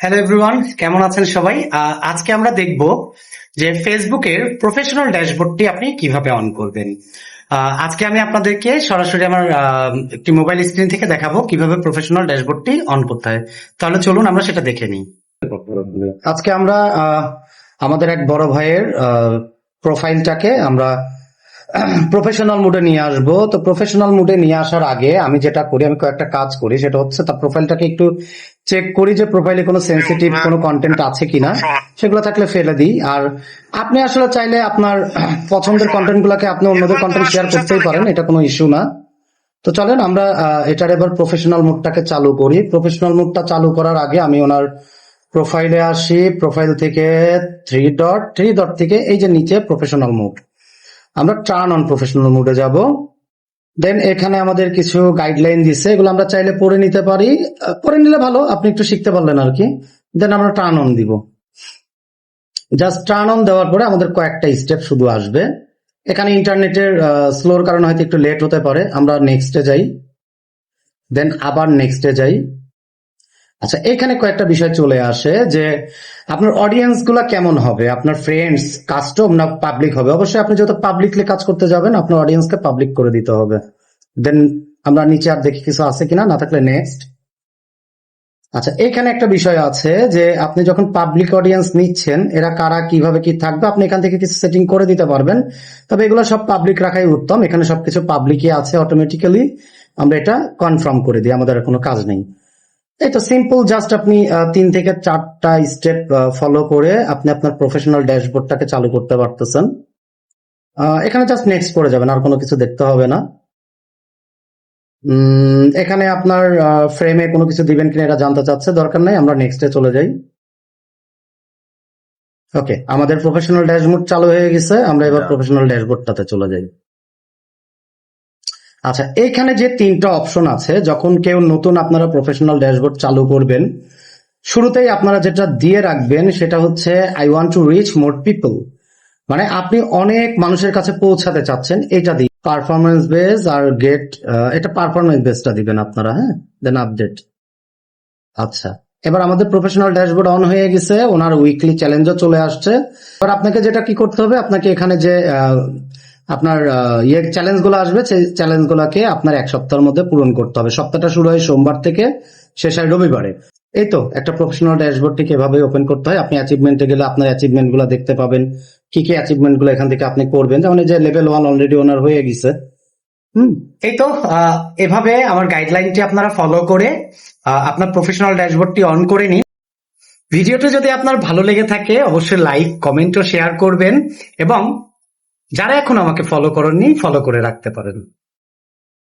Hello everyone কেমন আছেন সবাই? আজকে আমরা দেখব যে ফেসবুকের প্রফেশনাল ড্যাশবোর্ডটি আপনি কীভাবে অন করবেন। আজকে আমি আপনাদেরকে সরাসরি আমার একটি মোবাইল স্ক্রিন থেকে দেখাবো কীভাবে প্রফেশনাল ড্যাশবোর্ডটি অন করতে হয়। তাহলে চলুন আমরা সেটা দেখে নিই। আজকে আমরা আমাদের এক বড় ভাইয়ের প্রোফাইলটাকে আমরা প্রফেশনাল মুডে নিয়ে আসব। তো প্রফেশনাল মুডে নিয়ে আসার আগে আমি যেটা করি, আমি কয়েকটা কাজ করি। সেটা হচ্ছে তার প্রোফাইলটাকে একটু চেক করি যে প্রোফাইলে কোনো সেন্সিটিভ কোনো কন্টেন্ট আছে কিনা। সেগুলো থাকলে ফেলে দিই। আর আপনি আসলে চাইলে আপনার পছন্দের কন্টেন্ট গুলাকে আপনি অন্যদের কন্টেন্ট শেয়ার করতেই পারেন, এটা কোনো ইস্যু না। তো চলেন, আমরা এটার এবার প্রফেশনাল মুডটাকে চালু করি। প্রফেশনাল মুডটা চালু করার আগে আমি ওনার প্রোফাইলে আসি। প্রোফাইল থেকে থ্রি ডট থ্রি ডট থেকে এই যে নিচে প্রফেশনাল মুড আমরা টার্ন অন প্রফেশনাল মুডে যাব। দেন এখানে আমাদের কিছু গাইডলাইন দিছে, এগুলো আমরা চাইলে পড়ে নিতে পারি। পড়ে নিলে ভালো, আপনি একটু শিখতে পারলেন আর কি। দেন আমরা টার্ন অন দিব। জাস্ট টার্ন অন দেওয়ার পরে আমাদের কয়েকটা স্টেপ শুধু আসবে। এখানে ইন্টারনেটের স্লোর কারণে হয়তো একটু লেট হতে পারে। আমরা নেক্সটে যাই। দেন আবার নেক্সটে যাই। আচ্ছা এখানে কয়েকটা বিষয় চলে আসে যে আপনার অডিয়েন্সগুলা কেমন হবে? আপনার ফ্রেন্ডস কাস্টম না পাবলিক হবে? অবশ্যই আপনি যত পাবলিকলি কাজ করতে যাবেন, আপনার অডিয়েন্সকে পাবলিক করে দিতে হবে। দেন আমরা নিচে আর দেখি কিছু আছে কিনা, না থাকলে নেক্সট আচ্ছা এখানে একটা বিষয় আছে যে আপনি যখন পাবলিক অডিয়েন্স নিচ্ছেন, এরা কারা, কীভাবে কি থাকবে, আপনি এখান থেকে কিছু সেটিং করে দিতে পারবেন। তবে এগুলো সব পাবলিক রাখাই উত্তম। এখানে সবকিছু পাবলিকই আছে অটোমেটিক্যালি আমরা এটা কনফার্ম করে দিই, আমাদের কোনো কাজ নেই। তো সিম্পল জাস্ট আপনি তিন থেকে চারটা স্টেপ ফলো করে আপনি আপনার প্রফেশনাল ড্যাশবোর্ডটাকে চালু করতে পারতেছেন। এখানে জাস্ট নেক্সট করে যাবেন আর কোনো কিছু দেখতে হবে না। এখানে আপনার ফ্রেমে কোনো কিছু দিবেন কিনা এটা জানতে চাচ্ছে দরকার নাই আমরা নেক্সটে চলে যাই। ওকে আমাদের প্রফেশনাল ড্যাশবোর্ড চালু হয়ে গেছে আমরা এবার প্রফেশনাল ড্যাশবোর্ডটাতে চলে যাই। আচ্ছা এখানে যে তিনটা অপশন আছে, যখন কেউ নতুন আপনারা প্রফেশনাল ড্যাশবোর্ড চালু করবেন, শুরুতেই আপনারা যেটা দিয়ে রাখবেন সেটা হচ্ছে I want to reach more people মানে আপনি অনেক মানুষের কাছে পৌঁছাতে চাচ্ছেন, এটা দিয়ে। পারফরমেন্স বেস আর গেট এটা পারফরমেন্স বেসটা দিবেন আপনারা হ্যাঁ? দেন আপডেট আচ্ছা এবার আমাদের প্রফেশনাল ড্যাশবোর্ড অন হয়ে গেছে, ওনার উইকলি চ্যালেঞ্জও চলে আসছে। এবার আপনাকে যেটা কি করতে হবে, আপনাকে এখানে যে আপনার ইয়ের ইয়ে চ্যালেঞ্জগুলো আসবে, সেই চ্যালেঞ্জ গুলাকে আপনার এক সপ্তাহের মধ্যে পূরণ করতে হবে। সপ্তাহটা শুরু হয় সোমবার থেকে, শেষ হয় রবিবারে। এই তো, একটা প্রফেশনাল ড্যাশবোর্ডটিকে এভাবে ওপেন করতে হয়। আপনি অ্যাচিভমেন্টে গেলে আপনার অ্যাচিভমেন্টগুলো দেখতে পাবেন। কি কি অ্যাচিভমেন্টগুলো এখান থেকে আপনি করবেন। যেমন এই যে লেভেল ওয়ান অলরেডি ওনার হয়ে গেছে। হুম? এই তো এভাবে আমার গাইডলাইনটি আপনারা ফলো করে আপনার প্রফেশনাল ড্যাশবোর্ডটি অন করে নিন। ভিডিওটি যদি আপনার ভালো লেগে থাকে, অবশ্যই লাইক কমেন্ট ও শেয়ার করবেন। এবং যারা এখন আমাকে ফলো করেননি ফলো করে রাখতে পারেন।